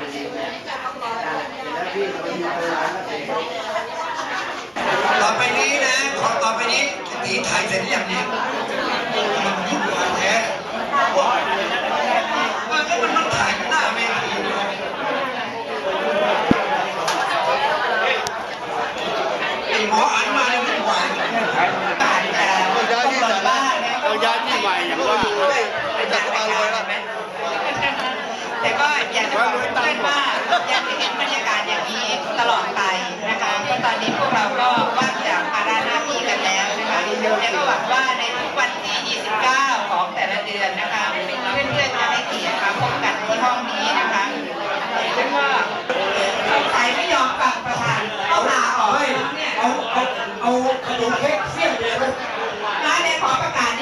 ต่อไปนี้นะขอต่อไปนี้ตีถ่ายเสร็จหรือยังเนี่ยมันยุ่งมาแท้มันก็มันต้องถ่ายหน้าเวทีไอ้หมออันมาเนี่ยวุ่นวายต้องย้ายที่สาระต้องย้ายที่ใหม่อย่างว่า แต่ก็ อยากจะบอกเพื่อนว่าอยากจะเห็นบรรยากาศอย่างนี้ตลอดไปนะคะเพราะตอนนี้พวกเราก็ว่างจากภาระหน้าที่กันแล้วนะคะแล้วก็หวังว่าในทุกวันที่ 29 ของแต่ละเดือนนะคะเพื่อนๆจะให้เกียรติมาพบกันที่ห้องนี้นะคะแล้วก็สงสัยไม่ยอมฟังประธานเข้าหาออกเนี่ยเอาเอาเอาขนมเค้กเสี้ยนเลยนะร้านเนี่ยขอประกาศ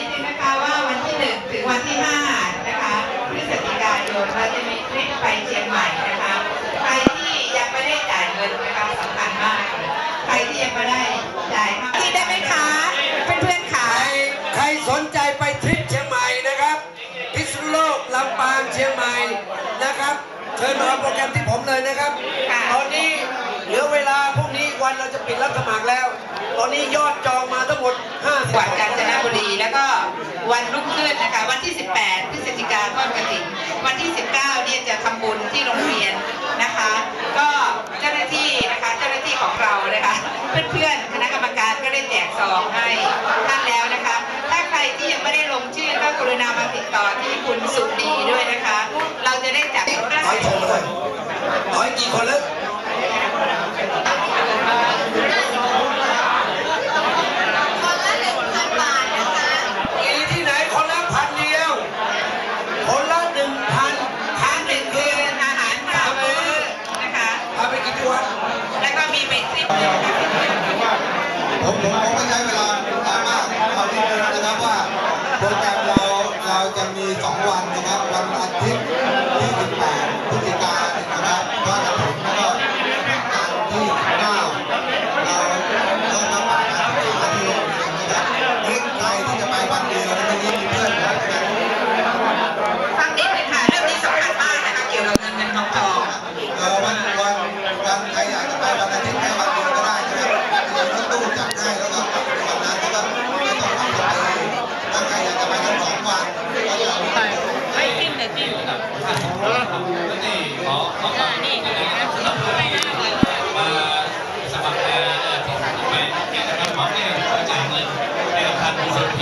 ไปเชียงใหม่นะคะ ใครที่ยังไม่ได้จ่ายเงินนะคะสำคัญมาก ใครที่ยังไม่ได้จ่ายที่ได้ไหมคะ เพื่อนๆขาใครใครสนใจไปทริปเชียงใหม่นะครับพิษณุโลกลำปางเชียงใหม่นะครับ เชิญมาโปรแกรมที่ผมเลยนะครับ ตอนนี้เหลือเวลาพรุ่งนี้วันเราจะปิดรับสมัครแล้ว ตอนนี้ยอดจองมาทั้งหมด50จังหวัดกาญจนบุรีแล้วก็วันรุ่งขึ้นนะคะ วันที่ 18พฤศจิกาทอดกระถิ่นวันที่ 19เนี่ยจะ ทำบุญที่โรงเรียนนะคะ ก็เจ้าหน้าที่นะคะเจ้าหน้าที่ของเรานะคะ เพื่อนๆคณะกรรมการก็ได้แจกซองให้ท่านแล้วนะคะ ถ้าใครที่ยังไม่ได้ลงชื่อก็กรุณามาติดต่อที่คุณสุดีด้วยนะคะ เราจะได้จัดถอยโทรมเลยถอยกี่คนแล้ว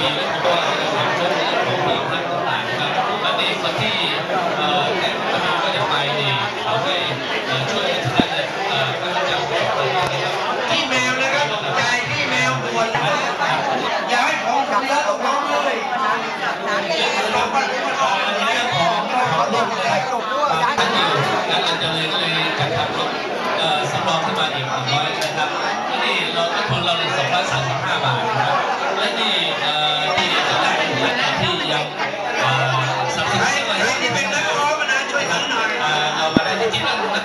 บอย่าให้ของขับเยอะตกน้องเลยท่านอยู่และเราจะเลยก็เลยจัดทำรถเอ่อสำรองขึ้นมาอีกหน่อยนะครับและนี่เราต้นทุนเราสองร้อยสามสิบห้าบาทนะครับและนี่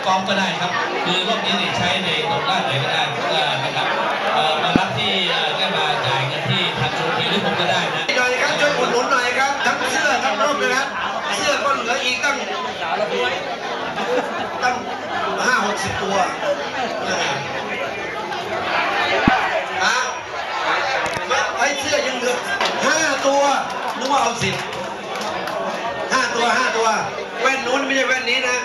ที่จริงแล้วนักกองก็ได้ครับ คือรถนี้นี่ใช้ในตรงด้านไหนก็ได้นะครับมารับที่เอ่อได้มาจ่ายเงินที่ทางชลบุรีหรือผมก็ได้นะหน่อยครับช่วยอุดหนุนหน่อยครับทั้งเสื้อทั้งร่มนะครับเสื้อก็เหลืออีกตั้งตั้งห้าหกสิบตัวอะไอ้เสื้อยังเหลือห้าตัวนึกว่าเอาสิบห้าตัวห้าตัว แว่นนู้นไม่ใช่แว่นนี้นะ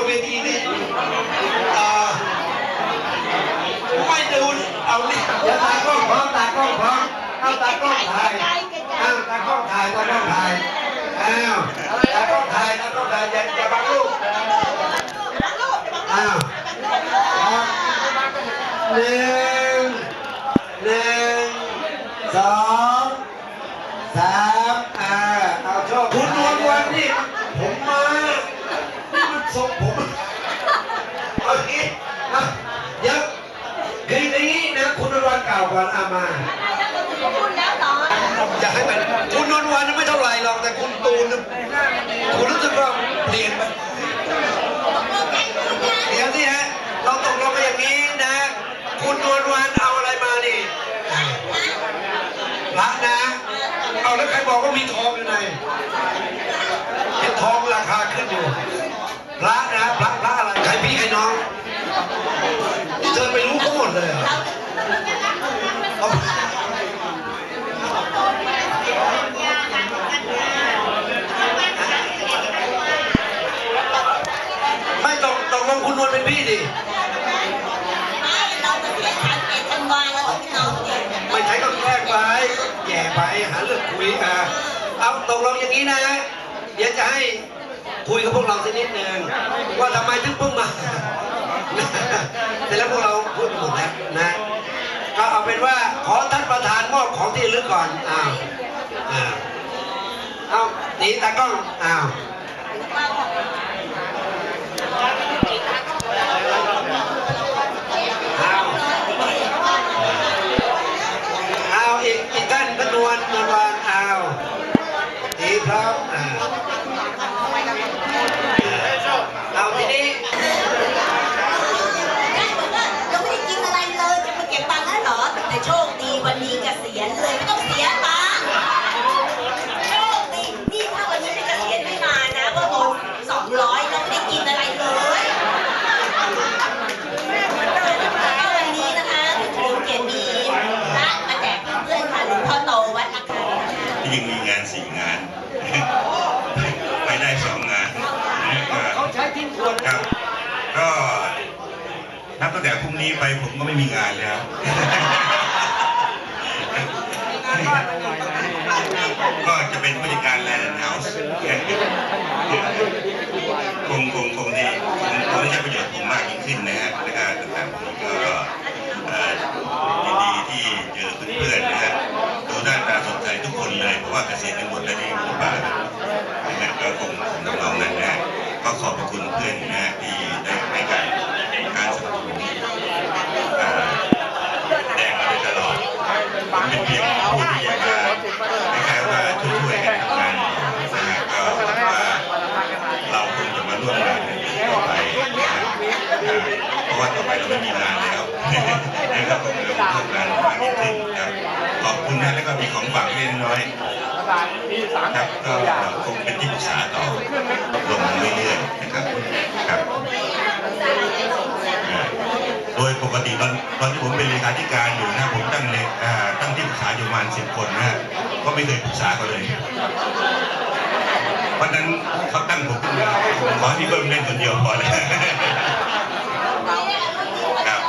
นเวทีนี่ไม่ดูเอาเนี่อย่าตากล้องพร้อมตากล้องพร้อมเอาตากล้องถ่ายเอาตากล้องถ่ายตากล้องถ่ายอ้าวตากล้องถ่ายตากล้องถ่ายอย่าอย่าบังลูกอ้าวครับหนึ่ง คุณนวลวันกล่าวก่อนอามาอยากให้มันคุณนวลวันไม่เท่าไหร่หรอกแต่คุณตูนน่ะคุณรู้สึกว่าเปลี่ยนไปเดี๋ยวนี่ฮะเราตกลงกันอย่างนี้นะ คุณนวลวันเอาอะไรมานี่พระนะ เอาแล้วใครบอกว่ามีทองอยู่ในเห็นทองราคาขึ้นอยู่พระนะพระพระอะไรใครพี่ใครน้องนี่เธอไปรู้เขาหมดเลยเหรอเอาไม่ตกตกลงคุณนวล เป็นพี่ดิ ไม่ใช่ก็แกล้งไปแย่ไปหาเรื่องคุยอะเอาตกลงอย่างนี้นะ เดี๋ยวจะให้คุยกับพวกเราสักนิดหนึ่งว่าทำไมถึงเพิ่งมา แต่แล้วพวกเราพูดหมดแล้วนะ ก็เอาเป็นว่าขอท่านประธานมอบของที่ระลึกก่อนอ้าวอ้าวเอาหนีตากล้องอ้าว นี้ไปผมก็ไม่มีงานแล้วก็จะเป็นผู้จัดการแลนด์เฮาส์คงคงคงดีคงคงได้ใช้ประโยชน์ผมมากยิ่งขึ้นนะฮะนะครับต่างๆผมก็เอ่อยินดีที่เจอเพื่อนๆนะฮะดูหน้าตาสดใสทุกคนเลยเพราะว่าเกษียณกันหมดแล้วนี่หมู่บ้านนะฮะก็คงคงทำนองนั้นนะฮะก็ขอบพระคุณเพื่อนนะฮะที่ได้ ว่าต่อไปเราไม่มีงานแล้วนะครับผมจะร่วมงานมากยิ่งขึ้นครับขอบคุณนะแล้วก็มีของฝากเล็กน้อยครับก็คงเป็นที่ปรึกษาต่อลงเรื่อยๆนะครับครับโดยปกติตอนตอนที่ผมเป็นเลขาธิการอยู่นะผมตั้งเลอ่าตั้งที่ปรึกษาอยู่ประมาณสิบคนนะฮะก็ไม่เคยปรึกษาเขาเลยวันนั้นเขาตั้งผมขึ้นมาผมขอให้พี่เบิ้มเล่นคนเดียวพอแล้ว ครับ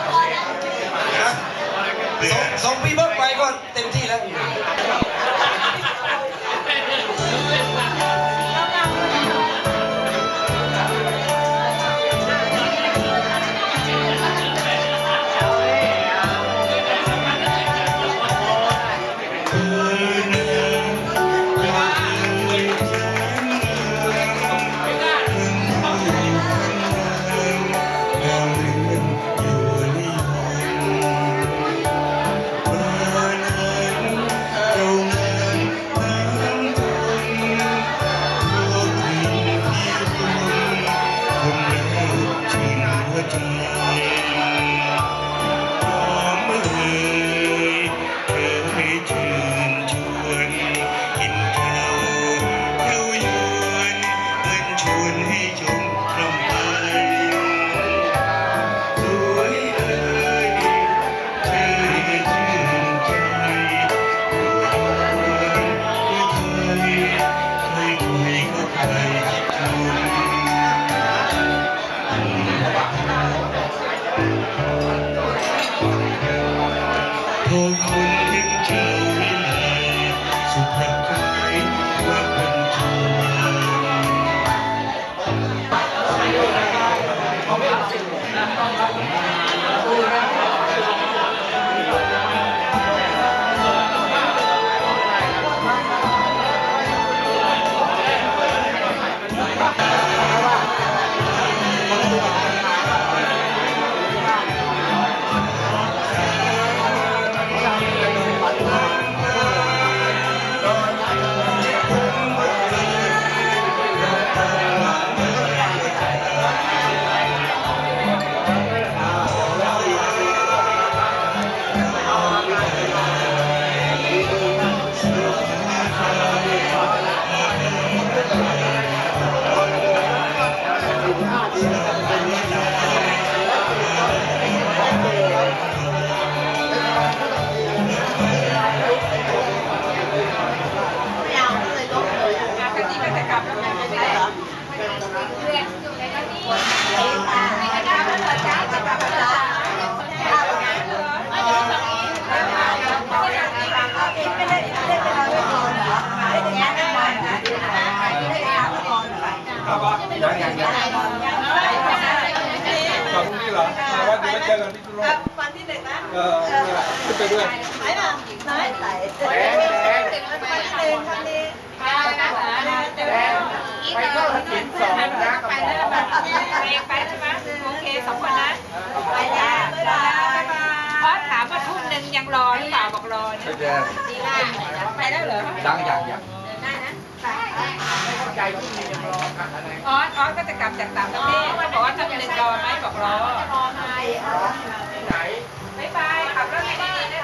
สองปีเบิ้มไปก็เต็มที่แล้ว ขอบคุณที่เหรอมาว่าเดี๋ยวไปเจอกันที่สุโลกวันที่หนึ่งนะ เออขึ้นไปด้วยไหนน่ะไหนไหนถึงวันที่หนึ่งวันนี้ไปเข้าถึงสองนะไปแล้วไปไปใช่ไหมโอ เคสองคนนะ ไปแล้วบ๊ายบาพอถามว่าทุ่มหนึ่งยังรอหรือเปล่าบอกรอเนี่ย ดีมากไปแล้วเหรอดังอย่างอยางได้นะใจโอค่ะอะไสออสก็จะกลับจากต่างประเทศเขาบอกว่าทำหนึ่งรอไหมบอกรอรอไหมรอที่ไหนบ๊ายบายขับรถไปดีๆนะ